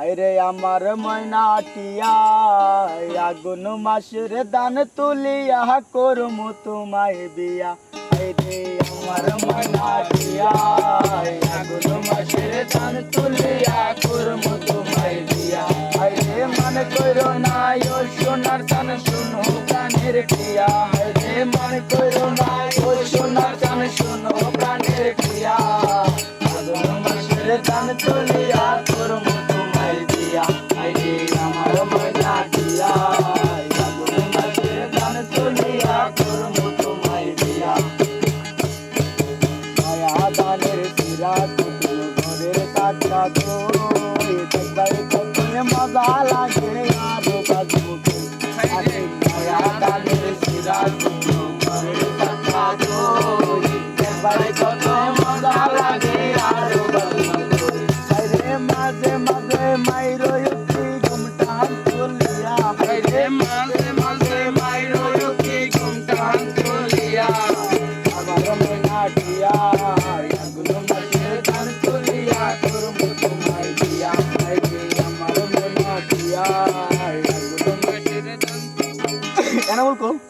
হাইরে আমার ময়নাটিয়া আগুন মাসের দান তুলিয়া করমু তোমায় বিয়া। হাইরে আমার ময়নাটিয়া আগুন মাসের দান তুলিয়া করমু তোমায় বিয়া। হাইরে মন কইরো না, ও সোনার দান শুনো প্রাণের প্রিয়া হাইরে মন কইরো না, ও সোনার দান শুনো প্রাণের প্রিয়া আগুন মাসের দান তুলিয়া মাঝে মাঝে মাইরো উঠি ঘুমটা তুলিয়া আরে মাঝে মাঝে কানামুল